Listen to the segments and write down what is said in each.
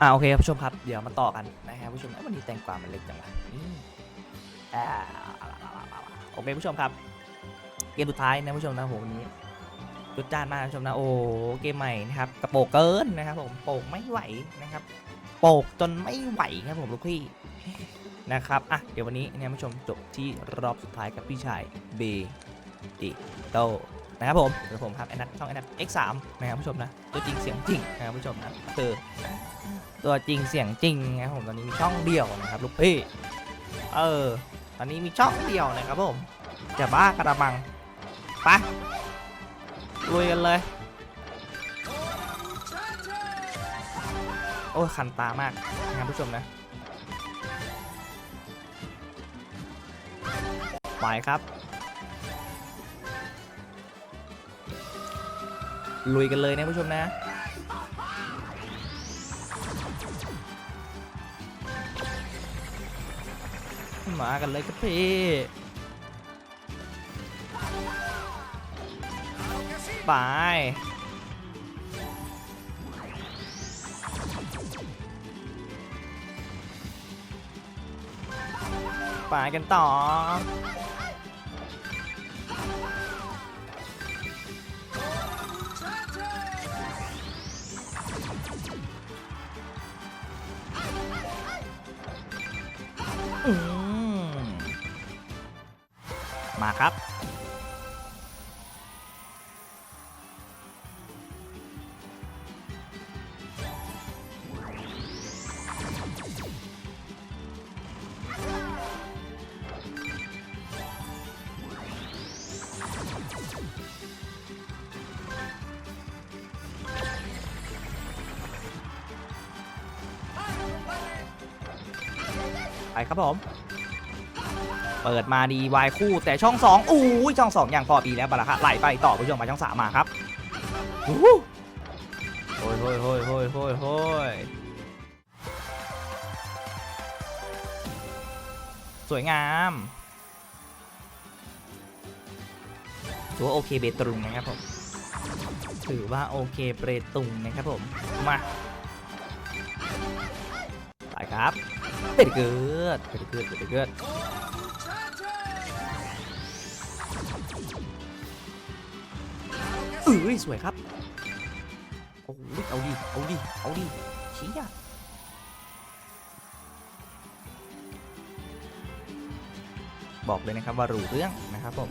อ่าโอเคครับผู้ชมครับเดี๋ยวมาต่อกันนะครับผู้ชมวันนี้แตงกวามันเล็กจังวะอ่าโอเคผู้ชมครับ เกมสุดท้ายนะผู้ชมนะโหวันนี้จุดจ้านมากผู้ชมนะโอ้เกมใหม่นะครับกระโปรงเกินนะครับผมโปกไม่ไหวนะครับ โปกจนไม่ไหวครับผมลูกพี่นะครับอะเดี๋ยววันนี้นี่ยผู้ชมจบที่รอบสุดท้ายกับพี่ชายเบติโต นะครับผมเดี๋ยวผมครับไอ้นัทช่องไอ้นัท X3 นะครับผู้ชมนะ ตัวจริงเสียงจริงนะครับผู้ชมนะคือตัวจริงเสียงจริงนะครับผมตอนนี้มีช่องเดียวนะครับลูกพี่เออตอนนี้มีช่องเดียวนะครับผมจะบ้ากระมังไปลุยกันเลยโอ้ยคันตามากนะครับผู้ชมนะไปครับ ลุยกันเลยนะผู้ชมนะ มากันเลยครับพี่ไปไปกันต่อ มาครับ ไปครับผม เปิดมาดีวายคู่แต่ช่อง2อู้ยช่อง2อย่างพอปีแล้วบาราคะไหลไปต่อผู้ชมมาช่อง3มาครับอู้หูโอ้ยโอ้ยโอ้ยโอ้ยโอ้ยโอ้ยสวยงามถือว่าโอเคเบตรุงนะครับผมถือว่าโอเคเบตุงนะครับผมมาไปครับเป็ดเกิดเป็ดเกิดเป็ดเกิด เอ้ยสวยครับโอ้โหเอาดิเอาดิเอาดิชี้อะบอกเลยนะครับว่ารู้เรื่องนะครับผม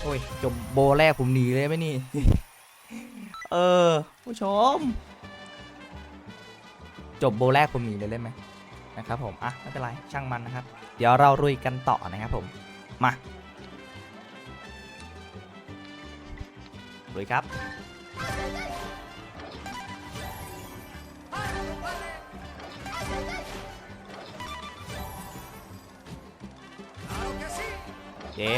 โอ้ยจบโบแรกผมหนีเลยไหมนี่ เออ ผู้ชม จบโบแรกผมหนีเลยได้ไหมนะครับผม อะ ไม่เป็นไร ช่างมันนะครับ เดี๋ยวเราลุยกันต่อนะครับผม มาลุยครับเย้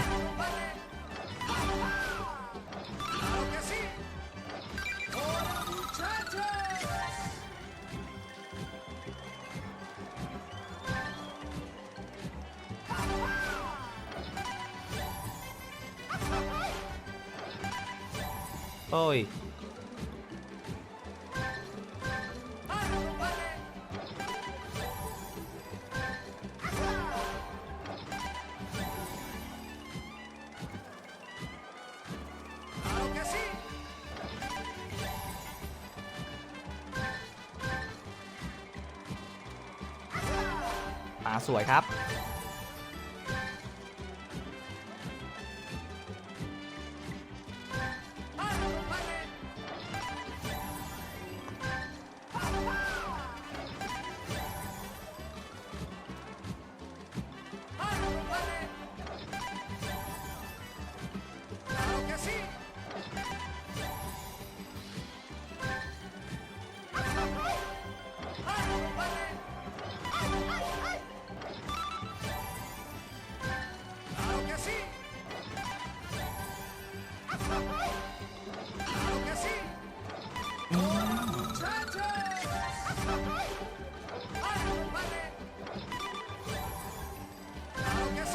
โอ้ยมาสวยครับ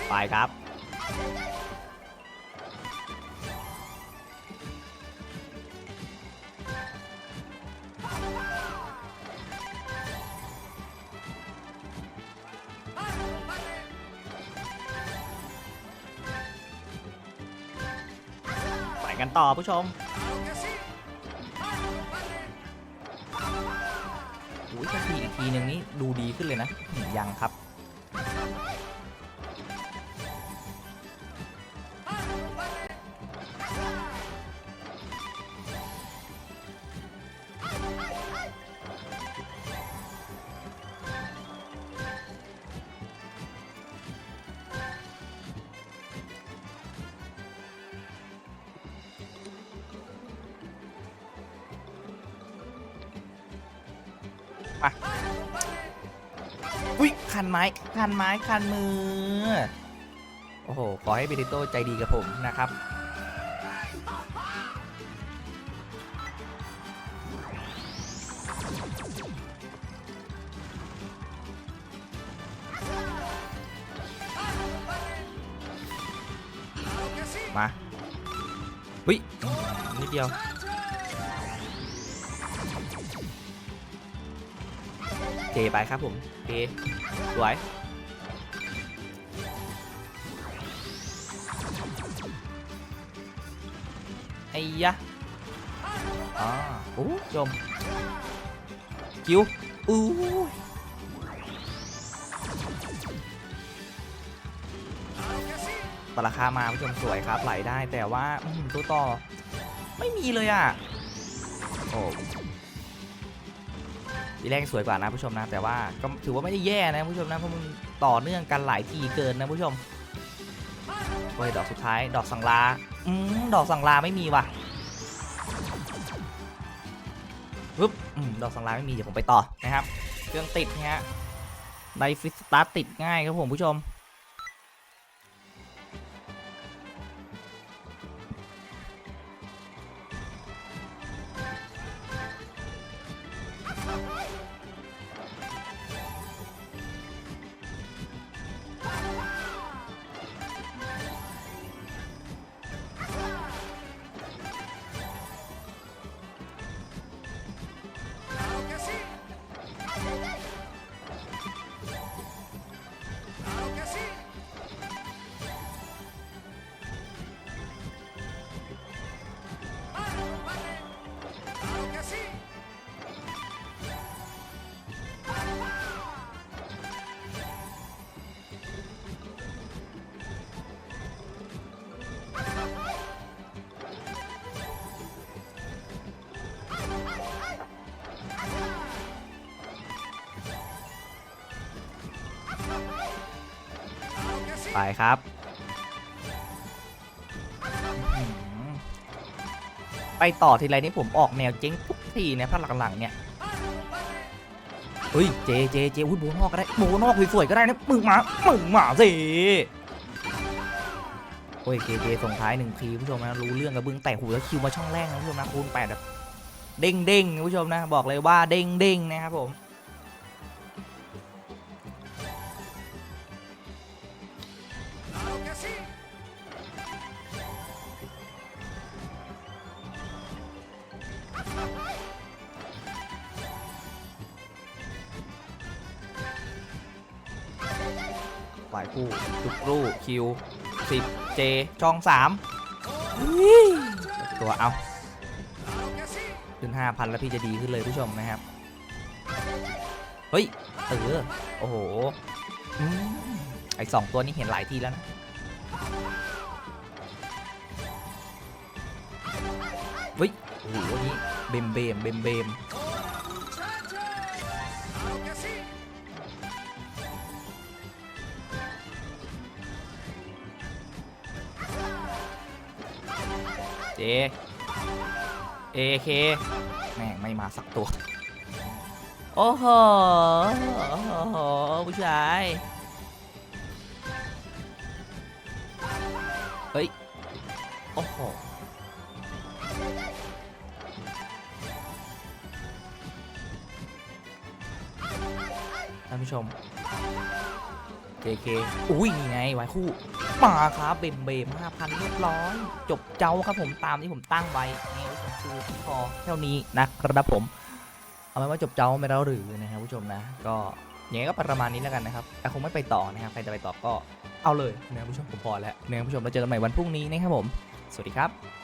ไปครับ ไปกันต่อผู้ชมอุ้ยถ้าทีอีกทีนึงนี้ดูดีขึ้นเลยนะยังครับ อุ้ยคันไม้คันไม้คันมือ โอ้โห ขอให้เบดิโต้ใจดีกับผมนะครับ มา อุ้ยนิดเดียว ไปครับผมเจสวยไอ้ยะอ่าโอ้ชมคิวอู้ราคามาผู้ชมสวยครับไหลได้แต่ว่าตัวต่อ ไม่มีเลยอะ โอ้ ทีแรกสวยกว่านะผู้ชมนะ แต่ว่าก็ถือว่าไม่ได้แย่นะผู้ชมนะเพราะมันต่อเนื่องกันหลายทีเกินนะผู้ชมโอ้ยดอกสุดท้ายดอกสังลาอืมดอกสังลาไม่มีว่ะปึ๊บอืมดอกสังลาไม่มีเดี๋ยวผมไปต่อนะครับเครื่องติดนะฮะไดฟิสตาร์ติดง่ายครับผมผู้ชม ไปครับไปต่อทีไรนี่ผมออกแนวเจ๊งทุกทีนะพักหลังๆเนี่ยเฮ้ยเจเจเจอุ้ยโบนอกก็ได้โบนอกสวยๆก็ได้นะมึงมามึงมาสิโอ้ยเจเจส่งท้ายหนึ่งทีผู้ชมนะรู้เรื่องกับบึ้งแต่หูแล้วคิวมาช่องแรกนะผู้ชมนะคูณแปดแบบเด้งเด้งผู้ชมนะบอกเลยว่าเด้งเด้งนะครับผมายคู่ทุกรูคิวสิบเจช่องสามตัวเอาขึ้นห้าพันแล้วพี่จะดีขึ้นเลยผู้ชมนะครับ เฮ้ยเออโอ้โหไอสองตัวนี้เห็นหลายทีแล้วนะเฮ้ยโอ้โหนนี้เบมเบมเบมเบม เจเอเคแม่งไม่มาสักตัว โอ้โห โอ้โห ผู้ชาย เฮ้ย โอ้โห ท่านผู้ชม JK อุ้ยนี่ไงไว้คู่ มาครับเบมเบม5,000เรียบร้อย จบเจ้าครับผมตามที่ผมตั้งไว้นี่คือพอเท่านี้นะครับผม เอาไว้ว่าจบเจ้าไม่แล้วหรือนะครับผู้ชมนะ ก็อย่างนี้ก็ประมาณนี้แล้วกันนะครับแต่คงไม่ไปต่อนะครับใครจะไปต่อก็เอาเลยนะครับผู้ชมผมพอแล้วนะครับผู้ชมเราเจอกันใหม่วันพรุ่งนี้นะครับผม สวัสดีครับ